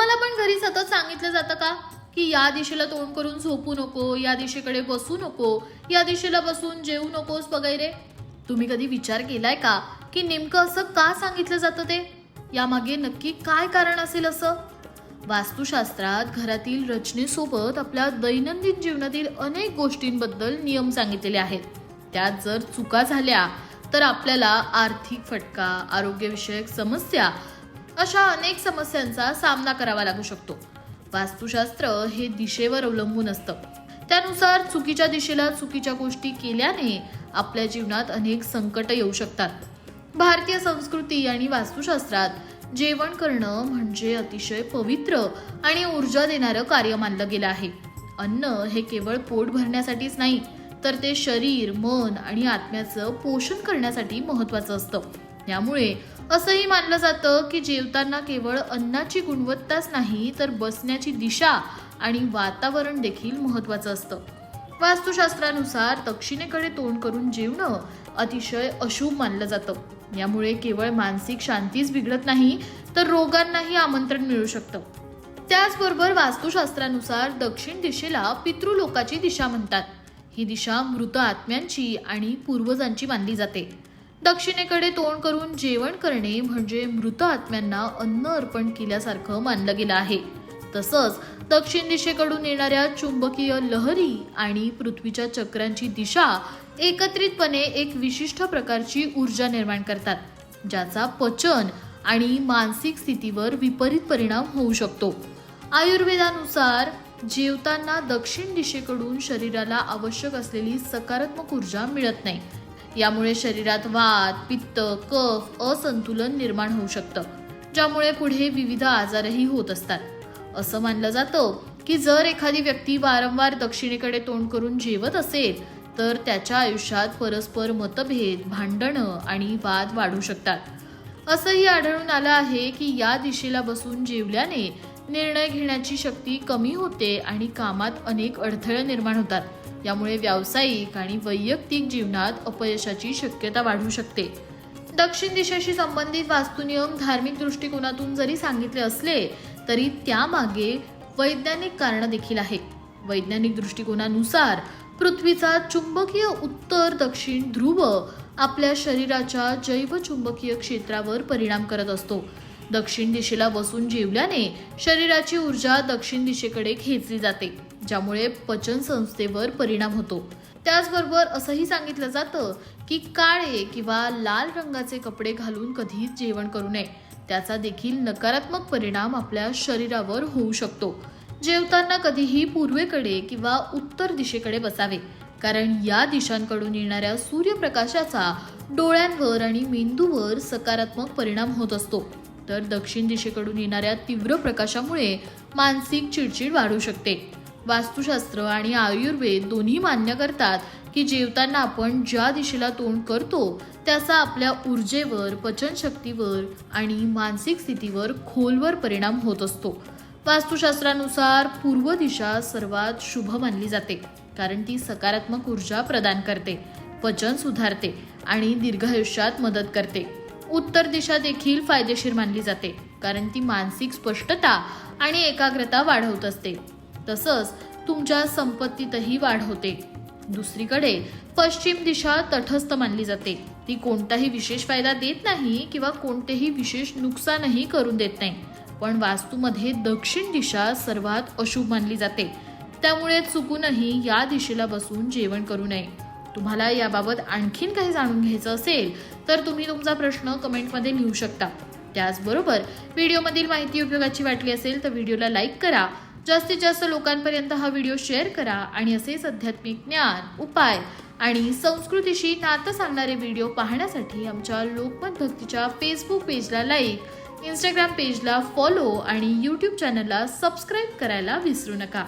तुम्हाला पण घरी सतत सांगितलं जातं का? की या दिशेला तोंड करून झोपू नको या दिशेकडे बसू नको या दिशेला बसून जेवू नकोस वगैरे? तुम्ही कधी विचार केलाय का? की नेमकं असं का सांगितलं जातं ते? यामागे नक्की काय कारण असेल असं? वास्तुशास्त्रात घरातील रचनेसोबत आपल्या दैनंदिन जीवनातील अनेक गोष्टींबद्दल नियम सांगितलेले आहेत. त्यात जर चुका झाल्या तर आपल्याला आर्थिक फटका आरोग्यविषयक समस्या अशा अनेक समस्यांचा सामना करावा लागू शकतो. वास्तुशास्त्र हे दिशेवर अवलंबून असतं. त्यानुसार चुकीच्या दिशेला चुकीच्या गोष्टी केल्याने आपल्या जीवनात अनेक संकट येऊ शकतात. भारतीय संस्कृती आणि वास्तुशास्त्रात जेवण करणं म्हणजे अतिशय पवित्र आणि ऊर्जा देणारं कार्य मानलं गेलं आहे. अन्न हे केवळ पोट भरण्यासाठीच नाही तर ते शरीर मन आणि आत्म्याचं पोषण करण्यासाठी महत्वाचं असतं. त्यामुळे असंही मानलं जातं की जेवताना केवळ अन्नाची गुणवत्ताच नाही तर बसण्याची दिशा आणि वातावरण देखील महत्वाचं असतं. वास्तुशास्त्रानुसार दक्षिणेकडे तोंड करून जेवणं अतिशय अशुभ मानलं जातं. यामुळे केवळ मानसिक शांतीच बिघडत नाही तर रोगांनाही आमंत्रण मिळू शकतं. त्याचबरोबर वास्तुशास्त्रानुसार दक्षिण दिशेला पितृलोकाची दिशा म्हणतात. ही दिशा मृत आत्म्यांची आणि पूर्वजांची मानली जाते. दक्षिणेकडे तोंड करून जेवण करणे म्हणजे मृत आत्म्यांना अन्न अर्पण केल्यासारखं मानलं गेलं आहे. तसंच दक्षिण दिशेकडून येणाऱ्या चुंबकीय लहरी आणि पृथ्वीच्या चक्रांची दिशा एकत्रितपणे एक विशिष्ट प्रकारची ऊर्जा निर्माण करतात ज्याचा पचन आणि मानसिक स्थितीवर विपरीत परिणाम होऊ शकतो. आयुर्वेदानुसार जेवताना दक्षिण दिशेकडून शरीराला आवश्यक असलेली सकारात्मक ऊर्जा मिळत नाही यामुळे शरीरात वात पित्त कफ असंतुलन निर्माण होऊ शकतं ज्यामुळे पुढे विविध आजारही होत असतात. असं मानलं जातं की जर एखादी व्यक्ती वारंवार दक्षिणेकडे तोंड करून जेवत असेल तर त्याच्या आयुष्यात परस्पर मतभेद भांडणं आणि वाद वाढू शकतात. असंही आढळून आलं आहे की या दिशेला बसून जेवल्याने निर्णय घेण्याची शक्ती कमी होते आणि कामात अनेक अडथळे निर्माण होतात. यामुळे व्यावसायिक आणि वैयक्तिक जीवनात अपयशाची शक्यता वाढू शकते. दक्षिण दिशेशी संबंधित वास्तुनियम धार्मिक दृष्टिकोनातून जरी सांगितले असले तरी त्यामागे वैज्ञानिक कारण देखील आहे वैज्ञानिक दृष्टिकोनानुसार पृथ्वीचा चुंबकीय उत्तर दक्षिण ध्रुव आपल्या शरीराच्या जैवचुंबकीय क्षेत्रावर परिणाम करत असतो. दक्षिण दिशेला बसून जेवल्याने शरीराची ऊर्जा दक्षिण दिशेकडे खेचली जाते. ज्यामुळे पचन संस्थेवर परिणाम होतो. त्याचबरोबर असंही सांगितलं जातं की काळे किंवा लाल रंगाचे कपडे घालून कधीच जेवण करू नये. त्याचा देखील नकारात्मक परिणाम आपल्या शरीरावर होऊ शकतो. जेवताना कधीही पूर्वेकडे किंवा उत्तर दिशेकडे बसावे कारण या दिशांकडून येणाऱ्या सूर्यप्रकाशाचा डोळ्यांवर आणि मेंदूवर सकारात्मक परिणाम होत असतो. तर दक्षिण दिशेकडून येणाऱ्या तीव्र प्रकाशामुळे मानसिक चिडचिड वाढू शकते. वास्तुशास्त्र आणि आयुर्वेद दोन्ही मान्य करतात की जेवताना आपण ज्या दिशेला तोंड करतो त्याचा आपल्या ऊर्जेवर पचनशक्तीवर आणि मानसिक स्थितीवर खोलवर परिणाम होत असतो. वास्तुशास्त्रानुसार पूर्व दिशा सर्वात शुभ मानली जाते कारण ती सकारात्मक ऊर्जा प्रदान करते पचन सुधारते आणि दीर्घायुष्यात मदत करते. उत्तर दिशा देखील फायदेशीर मानली जाते कारण ती मानसिक स्पष्टता आणि एकाग्रता वाढवत असते. तसंच तुमच्या संपत्तीतही वाढ होते. दुसरीकडे पश्चिम दिशा तटस्थ मानली जाते. ती कोणताही विशेष फायदा देत नाही किंवा कोणतेही विशेष नुकसानही करून देत नाही. पण वास्तूमध्ये दक्षिण दिशा सर्वात अशुभ मानली जाते. त्यामुळे चुकूनही या दिशेला बसून जेवण करू नये. तुम्हाला याबाबत आणखीन काही जाणून घ्यायचं असेल तर तुम्ही तुमचा प्रश्न कमेंटमध्ये लिहू शकता. त्याचबरोबर व्हिडिओमधील माहिती उपयोगाची वाटली असेल तर व्हिडिओला लाईक करा. जास्तीत जास्त लोकांपर्यंत हा व्हिडिओ शेअर करा आणि असेच आध्यात्मिक ज्ञान उपाय आणि संस्कृतीशी नातं सांगणारे व्हिडिओ पाहण्यासाठी आमच्या लोकमत भक्तीच्या फेसबुक पेजला लाईक इंस्टाग्राम पेजला फॉलो आणि यूट्यूब चॅनलला सबस्क्राईब करायला विसरू नका.